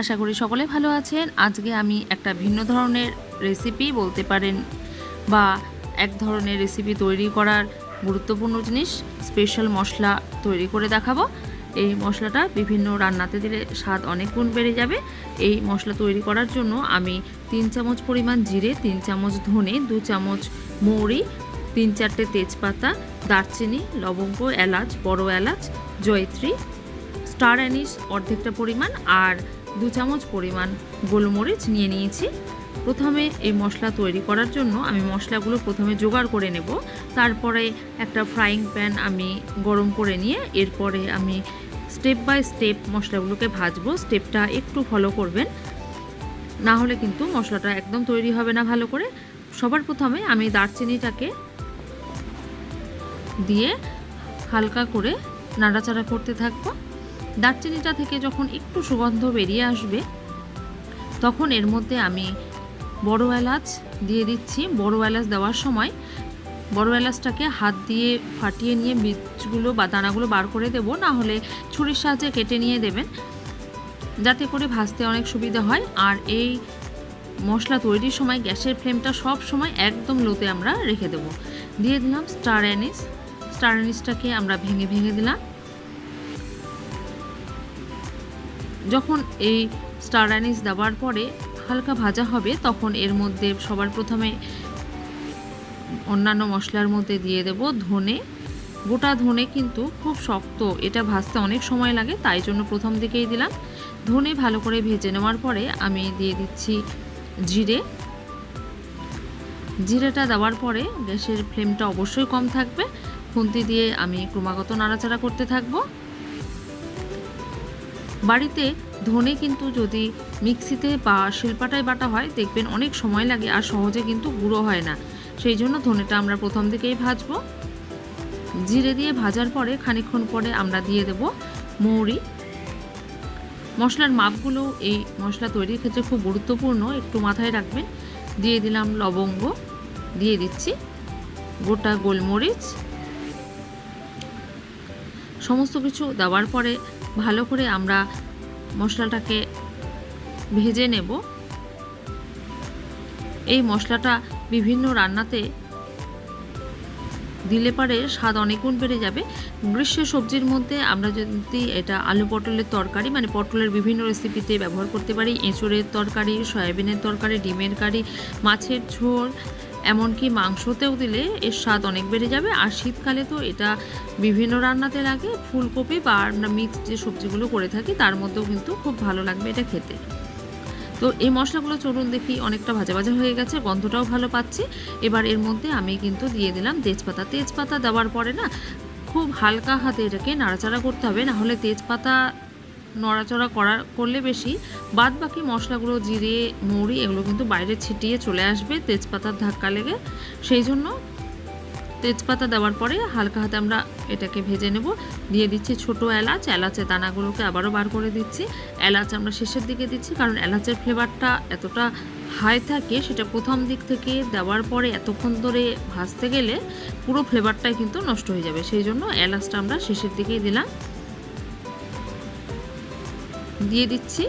আশা করি সকলে ভালো আছেন। আজকে আমি একটা ভিন্ন ধরনের রেসিপি বলতে পারেন বা এক ধরনের রেসিপি তৈরি করার গুরুত্বপূর্ণ জিনিস স্পেশাল মশলা তৈরি করে দেখাবো। এই মশলাটা বিভিন্ন রান্নাতে দিলে স্বাদ অনেক গুণ বেড়ে যাবে। এই মশলা তৈরি করার জন্য আমি তিন চামচ পরিমাণ জিরে, তিন চামচ ধনে, দু চামচ মৌরি, তিন চারটে তেজপাতা, দারচিনি, লবঙ্গ, এলাচ, বড় এলাচ, জয়ত্রী স্টার অ্যানিস অর্ধেকটা পরিমাণ, আর দু চামচ পরিমাণ গোলমরিচ নিয়ে নিয়েছি। প্রথমে এই মশলা তৈরি করার জন্য আমি মশলাগুলো প্রথমে জোগাড় করে নেব। তারপরে একটা ফ্রাইং প্যান আমি গরম করে নিয়ে এরপরে আমি স্টেপ বাই স্টেপ মশলাগুলোকে ভাজবো। স্টেপটা একটু ফলো করবেন। না হলে কিন্তু মশলাটা একদম তৈরি হবে না ভালো করে। সবার প্রথমে আমি দারচিনিটাকে দিয়ে হালকা করে নাড়াচাড়া করতে থাকব। দারচিনিটা থেকে যখন একটু সুগন্ধ বেরিয়ে আসবে, তখন এর মধ্যে আমি বড় এলাচ দিয়ে দিচ্ছি। বড় এলাচ দেওয়ার সময় বড় এলাচটাকে হাত দিয়ে ফাটিয়ে নিয়ে বীজগুলো বা দানাগুলো বার করে দেবো, না হলে ছুরির সাহায্যে কেটে নিয়ে দেবেন, যাতে করে ভাজতে অনেক সুবিধা হয়। আর এই মশলা তৈরির সময় গ্যাসের ফ্লেমটা সব সময় একদম লোতে আমরা রেখে দেবো। দিয়ে দিলাম স্টার অ্যানিস। স্টার অ্যানিসটাকে আমরা ভেঙে ভেঙে দিলাম। যখন এই স্টার অ্যানিস দেওয়ার পরে হালকা ভাজা হবে, তখন এর মধ্যে সবার প্রথমে অন্যান্য মশলার মধ্যে দিয়ে দেব ধনে। গোটা ধনে কিন্তু খুব শক্ত, এটা ভাজতে অনেক সময় লাগে, তাই জন্য প্রথম দিকেই দিলাম। ধনে ভালো করে ভেজে নেওয়ার পরে আমি দিয়ে দিচ্ছি জিরে। জিরেটা দেওয়ার পরে গ্যাসের ফ্লেমটা অবশ্যই কম থাকবে। খুন্তি দিয়ে আমি ক্রমাগত নাড়াচাড়া করতে থাকব। বাড়িতে ধনে কিন্তু যদি মিক্সিতে বা শিল্পাটায় বাটা হয়, দেখবেন অনেক সময় লাগে আর সহজে কিন্তু গুঁড়ো হয় না। সেই জন্য ধনেটা আমরা প্রথম দিকেই ভাজবো। জিরে দিয়ে ভাজার পরে খানিকক্ষণ পরে আমরা দিয়ে দেব মৌরি। মশলার মাপগুলো, এই মশলা তৈরির ক্ষেত্রে খুব গুরুত্বপূর্ণ, একটু মাথায় রাখবেন। দিয়ে দিলাম লবঙ্গ, দিয়ে দিচ্ছি গোটা গোলমরিচ। সমস্ত কিছু দেওয়ার পরে ভালো করে আমরা মশলাটাকে ভেজে নেব। এই মশলাটা বিভিন্ন রান্নাতে দিলে পারে স্বাদ অনেকগুণ বেড়ে যাবে। গ্রীষ্মের সবজির মধ্যে আমরা যদি এটা আলু পটলের তরকারি মানে পটলের বিভিন্ন রেসিপিতে ব্যবহার করতে পারি, এঁচড়ের তরকারি, সয়াবিনের তরকারি, ডিমের কারি, মাছের ঝোল এমনকি মাংসতেও দিলে এর স্বাদ অনেক বেড়ে যাবে। আর শীতকালে তো এটা বিভিন্ন রান্নাতে লাগে। ফুলকপি বা আমরা মিক্সড যে সবজিগুলো করে থাকি, তার মধ্যেও কিন্তু খুব ভালো লাগবে এটা খেতে। তো এই মশলাগুলো চলুন দেখি, অনেকটা ভাজা ভাজা হয়ে গেছে, গন্ধটাও ভালো পাচ্ছি। এবার এর মধ্যে আমি কিন্তু দিয়ে দিলাম তেজপাতা। তেজপাতা দেওয়ার পরে না, খুব হালকা হাতে এটাকে নাড়াচাড়া করতে হবে। না হলে তেজপাতা নড়াচড়া করার, করলে বেশি। বাদ বাকি মশলাগুলো জিরে, মৌরি এগুলো কিন্তু বাইরে ছিটিয়ে চলে আসবে তেজপাতার ধাক্কা লেগে। সেই জন্য তেজপাতা দেওয়ার পরে হালকা হাতে আমরা এটাকে ভেজে নেব। দিয়ে দিচ্ছি ছোট এলাচ। এলাচের দানাগুলোকে আবারও বার করে দিচ্ছি। এলাচ আমরা শেষের দিকে দিচ্ছি কারণ এলাচের ফ্লেভারটা এতটা হাই থাকে সেটা প্রথম দিক থেকে দেওয়ার পরে এতক্ষণ ধরে ভাজতে গেলে পুরো ফ্লেভারটাই কিন্তু নষ্ট হয়ে যাবে। সেই জন্য এলাচটা আমরা শেষের দিকেই দিলাম। দিয়ে দিচ্ছি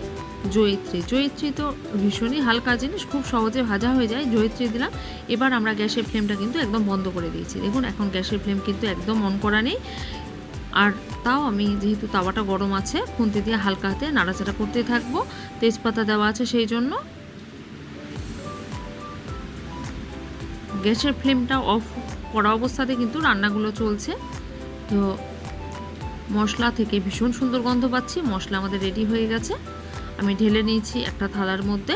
জয়িত্রী। জয়িত্রী তো ভীষণই হালকা জিনিস, খুব সহজে ভাজা হয়ে যায়। জয়িত্রী দিলাম। এবার আমরা গ্যাসের ফ্লেমটা কিন্তু একদম বন্ধ করে দিয়েছি। দেখুন, এখন গ্যাসের ফ্লেম কিন্তু একদম অন করা নেই। আর তাও আমি যেহেতু তাওয়াটা গরম আছে, খুন্তি দিয়ে হালকা হাতে নাড়াচাড়া করতে থাকব। তেজপাতা দেওয়া আছে সেই জন্য। গ্যাসের ফ্লেমটা অফ করা অবস্থাতে কিন্তু রান্নাগুলো চলছে। তো মশলা থেকে ভীষণ সুন্দর গন্ধ পাচ্ছি। মশলা আমাদের রেডি হয়ে গেছে। আমি ঢেলে নিয়েছি একটা থালার মধ্যে।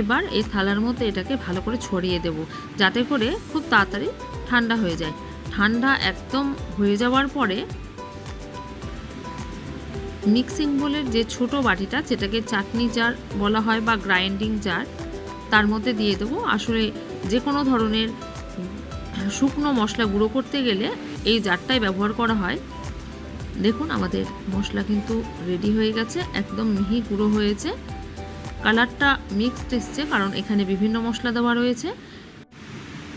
এবার এই থালার মধ্যে এটাকে ভালো করে ছড়িয়ে দেব, যাতে করে খুব তাড়াতাড়ি ঠান্ডা হয়ে যায়। ঠান্ডা একদম হয়ে যাওয়ার পরে মিক্সিং বোলের যে ছোট বাটিটা, যেটাকে চাটনি জার বলা হয় বা গ্রাইন্ডিং জার তার মধ্যে দিয়ে দেবো। আসলে যে কোনো ধরনের শুকনো মশলা গুঁড়ো করতে গেলে এই জারটাই ব্যবহার করা হয়। দেখুন, আমাদের মশলা কিন্তু রেডি হয়ে গেছে, একদম মিহি গুঁড়ো হয়েছে। কালারটা মিক্সড এসছে, কারণ এখানে বিভিন্ন মশলা দেওয়া রয়েছে।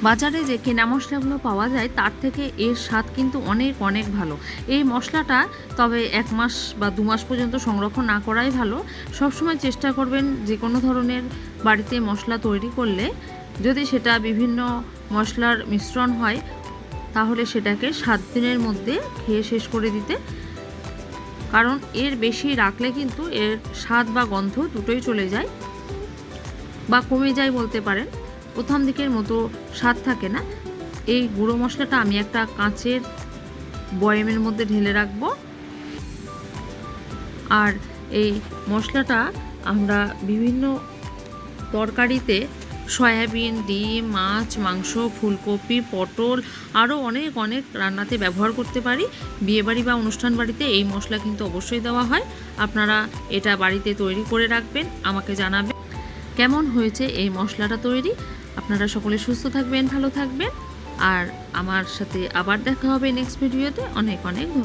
বাজারে যে কেনা মশলাগুলো পাওয়া যায়, তার থেকে এর স্বাদ কিন্তু অনেক অনেক ভালো। এই মশলাটা তবে এক মাস বা দু মাস পর্যন্ত সংরক্ষণ না করাই ভালো। সবসময় চেষ্টা করবেন যে কোনো ধরনের বাড়িতে মশলা তৈরি করলে, যদি সেটা বিভিন্ন মশলার মিশ্রণ হয় তাহলে সেটাকে সাত দিনের মধ্যে খেয়ে শেষ করে দিতে। কারণ এর বেশি রাখলে কিন্তু এর স্বাদ বা গন্ধ দুটোই চলে যায় বা কমে যায় বলতে পারেন। প্রথম দিকের মতো স্বাদ থাকে না। এই গুঁড়ো মশলাটা আমি একটা কাঁচের বয়ামের মধ্যে ঢেলে রাখব। আর এই মশলাটা আমরা বিভিন্ন তরকারিতে সয়াবিন, ডিম, মাছ, মাংস, ফুলকপি, পটল আরও অনেক অনেক রান্নাতে ব্যবহার করতে পারি। বিয়েবাড়ি বা অনুষ্ঠান বাড়িতে এই মশলা কিন্তু অবশ্যই দেওয়া হয়। আপনারা এটা বাড়িতে তৈরি করে রাখবেন, আমাকে জানাবেন কেমন হয়েছে এই মশলাটা তৈরি। আপনারা সকলে সুস্থ থাকবেন, ভালো থাকবেন। আর আমার সাথে আবার দেখা হবে নেক্সট ভিডিওতে অনেক অনেক।